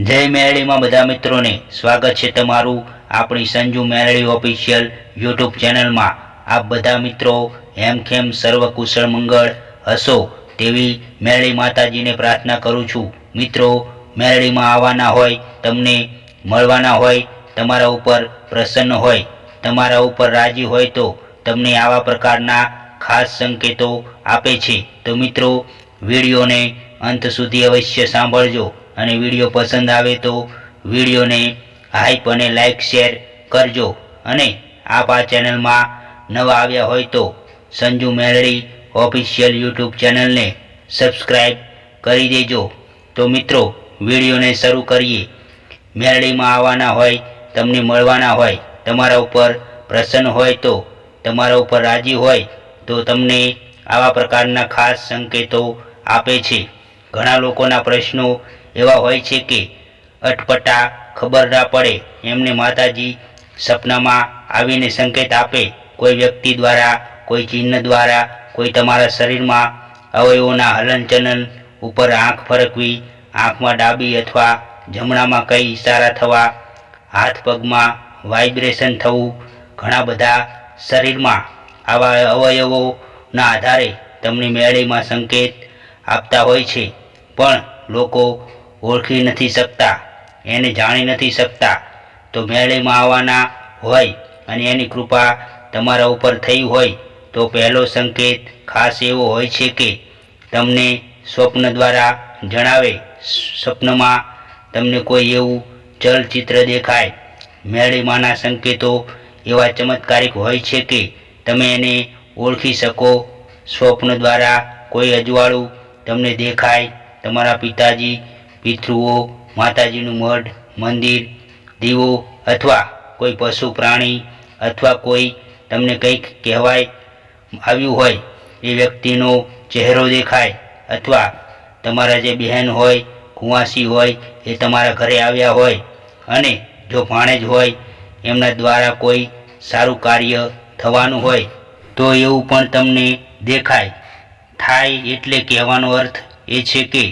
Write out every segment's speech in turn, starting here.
જય મેળીમાં બધા મિત્રોને સ્વાગત છે તમારું આપણી સંજુ મેરડી ઓફિશિયલ યુટ્યુબ ચેનલમાં આપ બધા મિત્રો હેમખેમ સર્વ કુશળ મંગળ હશો તેવી મેરડી માતાજીને પ્રાર્થના કરું છું. મિત્રો, મેરડીમાં આવવાના હોય, તમને મળવાના હોય, તમારા ઉપર પ્રસન્ન હોય, તમારા ઉપર રાજી હોય તો તમને આવા પ્રકારના ખાસ સંકેતો આપે છે. તો મિત્રો, વિડીયોને અંત સુધી અવશ્ય સાંભળજો. અને વીડિયો પસંદ આવે તો વિડીયોને હાઈપ અને લાઈક શેર કરજો. અને આપ આ ચેનલમાં નવા આવ્યા હોય તો સંજુ મેરડી ઓફિશિયલ યુટ્યુબ ચેનલને સબસ્ક્રાઈબ કરી દેજો. તો મિત્રો, વિડીયોને શરૂ કરીએ. મેરડીમાં આવવાના હોય, તમને મળવાના હોય, તમારા ઉપર પ્રસન્ન હોય તો તમારા ઉપર રાજી હોય તો તમને આવા પ્રકારના ખાસ સંકેતો આપે છે. ઘણા લોકોના પ્રશ્નો એવા હોય છે કે અટપટા ખબર ના પડે, એમને માતાજી સપનામાં આવીને સંકેત આપે, કોઈ વ્યક્તિ દ્વારા, કોઈ ચિહ્ન દ્વારા, કોઈ તમારા શરીરમાં અવયવોના હલનચલન ઉપર આંખ ફરકવી, આંખમાં ડાબી અથવા જમણામાં કઈ ઇશારા થવા, હાથ પગમાં વાઇબ્રેશન થવું, ઘણા બધા શરીરમાં આવા અવયવોના આધારે તમને મેળીમાં સંકેત આપતા હોય છે. પણ લોકો ઓળખી નથી શકતા, એને જાણી નથી શકતા. તો મેળીમાં આવવાના હોય અને એની કૃપા તમારા ઉપર થઈ હોય, તો પહેલો સંકેત ખાસ એવો હોય છે કે તમને સ્વપ્ન દ્વારા જણાવે, સ્વપ્નમાં તમને કોઈ એવું ચલચિત્ર દેખાય. મેળીમાંના સંકેતો એવા ચમત્કારિક હોય છે કે તમે એને ઓળખી શકો. સ્વપ્ન દ્વારા કોઈ અજવાળું તમને દેખાય, તમારા પિતાજી પિતૃઓ, માતાજીનું મઢ, મંદિર, દીવો અથવા કોઈ પશુ પ્રાણી અથવા કોઈ તમને કંઈક કહેવાય આવ્યું હોય, એ વ્યક્તિનો ચહેરો દેખાય અથવા તમારા જે બહેન હોય, કુંવાસી હોય, એ તમારા ઘરે આવ્યા હોય અને જો ભાણેજ હોય, એમના દ્વારા કોઈ સારું કાર્ય થવાનું હોય, તો એવું પણ તમને દેખાય. થાય એટલે કહેવાનો અર્થ એ છે કે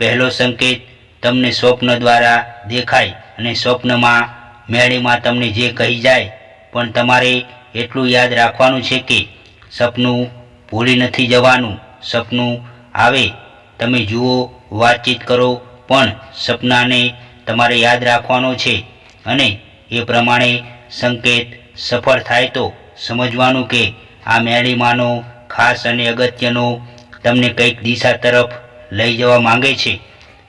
પહેલો સંકેત તમને સ્વપ્ન દ્વારા દેખાય અને સ્વપ્નમાં મેળીમાં તમને જે કહી જાય, પણ તમારે એટલું યાદ રાખવાનું છે કે સપનું ભૂલી નથી જવાનું, સપનું આવે. તમે જુઓ, વાતચીત કરો, પણ સપનાને તમારે યાદ રાખવાનો છે અને એ પ્રમાણે સંકેત સફળ થાય તો સમજવાનું કે આ મેળીમાંનો ખાસ અને અગત્યનો તમને કંઈક દિશા તરફ લઈ જવા માંગે છે.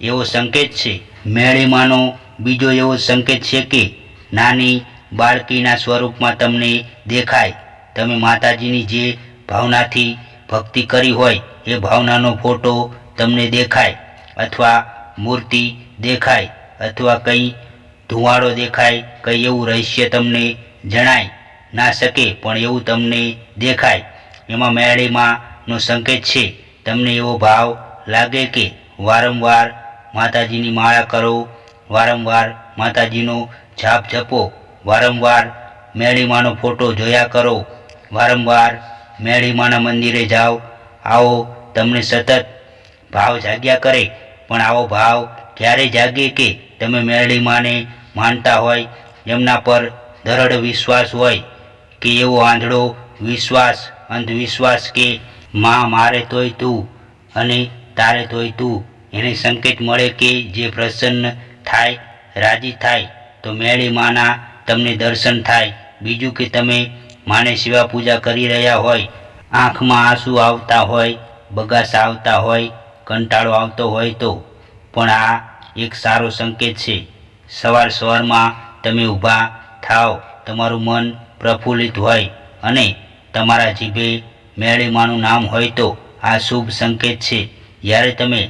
એવો સંકેત છે. મેળીમાંનો બીજો એવો સંકેત છે કે, નાની બાળકીના સ્વરૂપમાં તમને દેખાય. તમે માતાજીની જે ભાવનાથી ભક્તિ કરી હોય, એ ભાવનાનો ફોટો તમને દેખાય અથવા મૂર્તિ દેખાય અથવા કંઈ ધુવાડો દેખાય, કંઈ એવું રહસ્ય તમને જણાય. ના શકે, પણ એવું તમને દેખાય. એમાં મેળીમાંનો સંકેત છે. તમને એવો ભાવ લાગે કે વારંવાર માતાજીની માળા કરો, વારંવાર માતાજીનો જાપ જપો, વારંવાર મેળીમાનો ફોટો જોયા કરો, વારંવાર મેળીમાના મંદિરે જાઓ, આવો, તમને સતત ભાવ જાગ્યા કરે, પણ આવો ભાવ ક્યારે જાગે કે તમે મેળીમાને માનતા હોય, એમના પર દૃઢ વિશ્વાસ હોય કે એવો આંધળો વિશ્વાસ, અંધવિશ્વાસ કે, માં, મારે તોય તું અને તારે તોય તું. એને સંકેત મળે કે જે પ્રસન્ન થાય, રાજી થાય, તો મેળી માના તમને દર્શન થાય. બીજું કે તમે માને શિવા પૂજા કરી રહ્યા હોય, આંખમાં આંસુ આવતા હોય, બગાસા આવતા હોય, કંટાળો આવતો હોય તો. પણ આ એક સારો સંકેત છે. સવાર સવારમાં તમે ઊભા થાવ તમારું મન પ્રફુલ્લિત હોય અને તમારા જીભે મેળીમાનું નામ હોય તો આ શુભ સંકેત છે. જ્યારે તમે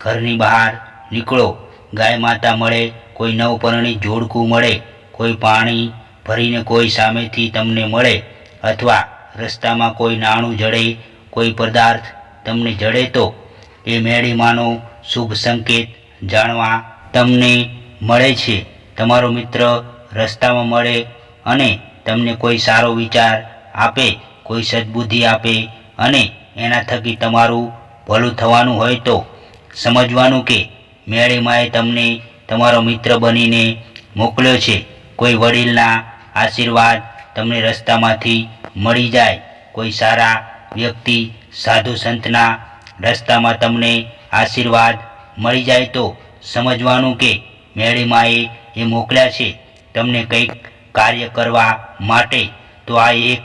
ઘરની બહાર નીકળો, ગાય માતા મળે, કોઈ નવપરણી જોડકું મળે, કોઈ પાણી ભરીને કોઈ સામેથી તમને મળે અથવા રસ્તામાં કોઈ નાણું જડે, કોઈ પદાર્થ તમને જડે તો એ મેળીમાંનો શુભ સંકેત જાણવા તમને મળે છે. તમારો મિત્ર રસ્તામાં મળે અને તમને કોઈ સારો વિચાર આપે, કોઈ સદબુદ્ધિ આપે અને એના થકી તમારું ભલું થવાનું હોય તો સમજવાનું કે મેળીમાએ તમને તમારો મિત્ર બનીને મોકલ્યો છે. કોઈ વડીલના આશીર્વાદ તમને રસ્તામાંથી મળી જાય. કોઈ સારા વ્યક્તિ, સાધુ સંતના રસ્તામાં તમને આશીર્વાદ મળી જાય તો સમજવાનું કે મેળીમાએ એ મોકલ્યા છે. તમને કંઈક કાર્ય કરવા માટે તો આ એક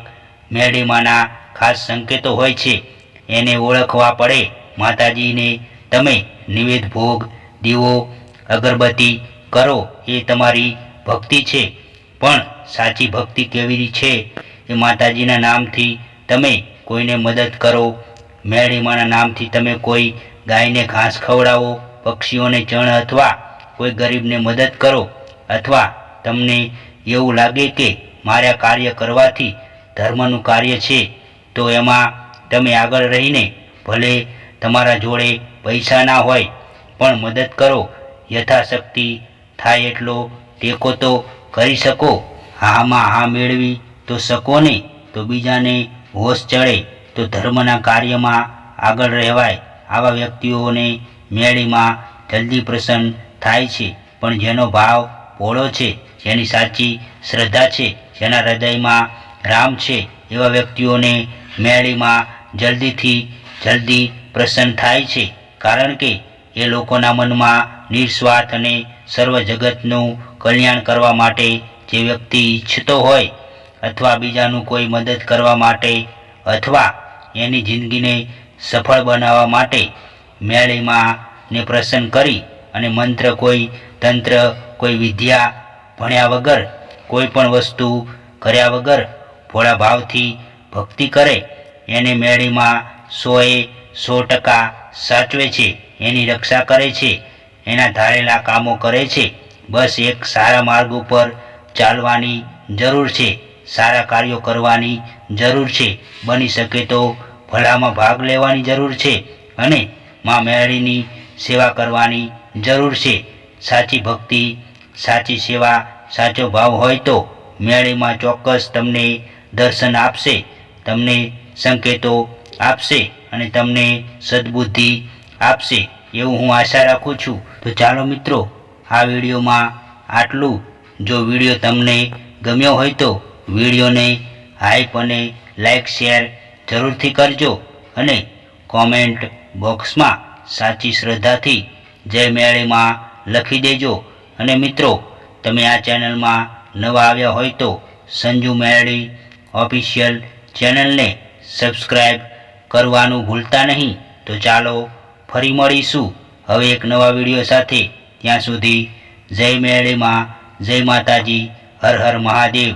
મેળીમાના ખાસ સંકેતો હોય છે. એને ઓળખવા પડે. માતાજીને તમે નિવેદ ભોગ, દીવો, અગરબત્તી કરો, એ તમારી ભક્તિ છે. પણ સાચી ભક્તિ કેવી છે? એ માતાજીના નામથી તમે કોઈને મદદ કરો. મેળીમાના નામથી તમે કોઈ ગાયને ઘાસ ખવડાવો, પક્ષીઓને ચણ અથવા કોઈ ગરીબને મદદ કરો. અથવા તમને એવું લાગે કે મારા કાર્ય કરવાથી ધર્મનું કાર્ય છે, તો એમાં તમે આગળ રહીને ભલે તમારા જોડે પૈસા ના હોય, પણ મદદ કરો. યથાશક્તિ થાય એટલો ટેકો તો કરી શકો. હામાં હા મેળવી તો શકો ને. તો બીજાને હોશ ચડે તો ધર્મના કાર્યમાં આગળ રહેવાય. આવા વ્યક્તિઓને મેળીમાં જલ્દી પ્રસન્ન થાય છે. પણ જેનો ભાવ પોળો છે, જેની સાચી શ્રદ્ધા છે, જેના હૃદયમાં રામ છે, એવા વ્યક્તિઓને મેળીમાં જલ્દીથી જલ્દી પ્રસન્ન થાય છે. કારણ કે એ લોકોના મનમાં નિસ્વાર્થ અને સર્વ જગતનું કલ્યાણ કરવા માટે જે વ્યક્તિ ઈચ્છતો હોય અથવા બીજાનું કોઈ મદદ કરવા માટે અથવા એની જિંદગીને સફળ બનાવવા માટે મેળીમાં ને પ્રસન્ન કરી અને મંત્ર કોઈ તંત્ર, કોઈ વિદ્યા ભણ્યા વગર, કોઈ પણ વસ્તુ કર્યા વગર ભોળા ભાવથી ભક્તિ કરે એને મેળીમાં સોએ સો ટકા સાચવે છે, એની રક્ષા કરે છે, એના ધારેલા કામો કરે છે. બસ એક સારા માર્ગ ઉપર ચાલવાની જરૂર છે, સારા કાર્યો કરવાની જરૂર છે. બની શકે તો ભલામાં ભાગ લેવાની જરૂર છે અને મા મેળીની સેવા કરવાની જરૂર છે. સાચી ભક્તિ, સાચી સેવા, સાચો ભાવ હોય તો મેળીમાં ચોક્કસ તમને દર્શન આપશે, તમને સંકેતો આપશે અને તમને સદબુદ્ધિ આપશે એવું હું આશા રાખું છું. તો ચાલો મિત્રો, આ વિડીયોમાં આટલું. જો વીડિયો તમને ગમ્યો હોય તો વિડીયોને હાઈપ અને લાઈક શેર જરૂરથી કરજો અને કોમેન્ટ બોક્સમાં સાચી શ્રદ્ધાથી જય મેળીમાં લખી દેજો. અને મિત્રો, તમે આ ચેનલમાં નવા આવ્યા હોય તો સંજુ મેળી ઓફિશિયલ ચેનલને સબસ્ક્રાઈબ કરવાનું ભૂલતા નહીં. તો ચાલો ફરી મળીશું. હવે એક નવા વીડિયો સાથે. ત્યાં સુધી જય મેળેમાં જય માતાજી, હર હર મહાદેવ.